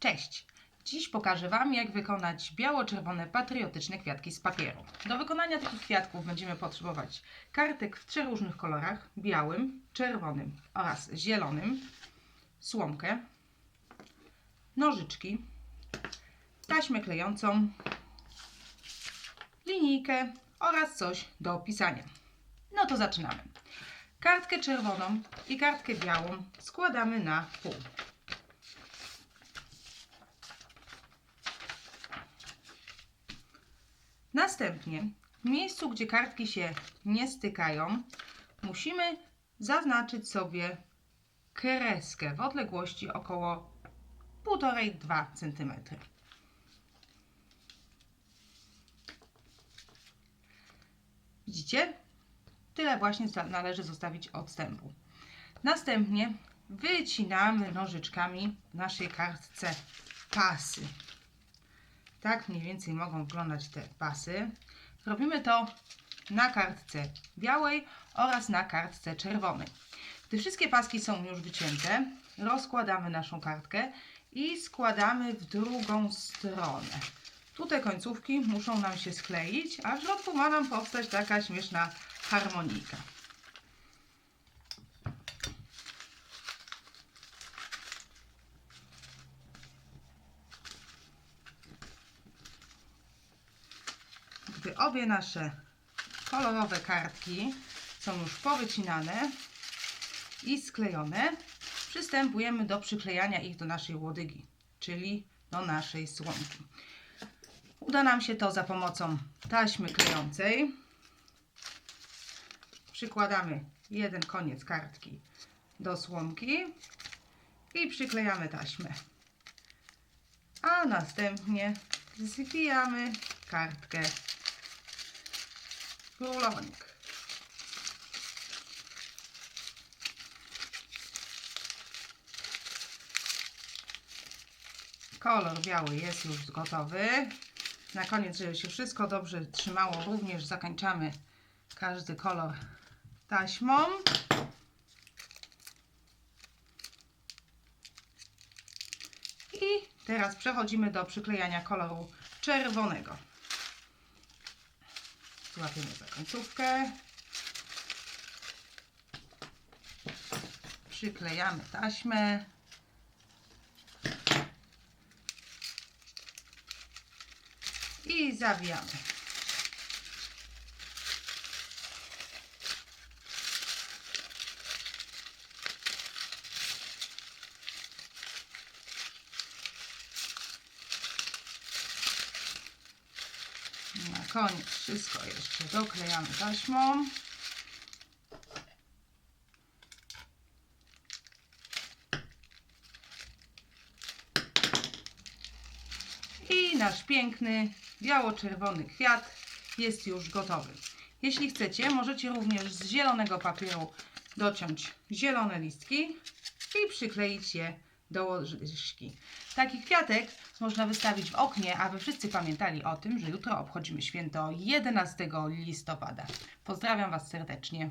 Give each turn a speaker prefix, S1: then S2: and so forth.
S1: Cześć! Dziś pokażę Wam, jak wykonać biało-czerwone patriotyczne kwiatki z papieru. Do wykonania takich kwiatków będziemy potrzebować kartek w trzech różnych kolorach: białym, czerwonym oraz zielonym, słomkę, nożyczki, taśmę klejącą, linijkę oraz coś do pisania. No to zaczynamy. Kartkę czerwoną i kartkę białą składamy na pół. Następnie w miejscu, gdzie kartki się nie stykają, musimy zaznaczyć sobie kreskę w odległości około 1,5-2 cm. Widzicie? Tyle właśnie należy zostawić odstępu. Następnie wycinamy nożyczkami w naszej kartce pasy. Tak mniej więcej mogą wyglądać te pasy. Robimy to na kartce białej oraz na kartce czerwonej. Gdy wszystkie paski są już wycięte, rozkładamy naszą kartkę i składamy w drugą stronę. Tutaj końcówki muszą nam się skleić, a w środku ma nam powstać taka śmieszna harmonika. Gdy obie nasze kolorowe kartki są już powycinane i sklejone, przystępujemy do przyklejania ich do naszej łodygi, czyli do naszej słomki. Uda nam się to za pomocą taśmy klejącej. Przykładamy jeden koniec kartki do słomki i przyklejamy taśmę. A następnie zwijamy kartkę Kolor biały jest już gotowy. Na koniec, żeby się wszystko dobrze trzymało, również zakańczamy każdy kolor taśmą. I teraz przechodzimy do przyklejania koloru czerwonego. Złapiemy za końcówkę. Przyklejamy taśmę. I zawijamy. Na koniec wszystko jeszcze doklejamy taśmą. I nasz piękny biało-czerwony kwiat jest już gotowy. Jeśli chcecie, możecie również z zielonego papieru dociąć zielone listki i przykleić je do łodyżki. Taki kwiatek można wystawić w oknie, aby wszyscy pamiętali o tym, że jutro obchodzimy święto 11 listopada. Pozdrawiam Was serdecznie.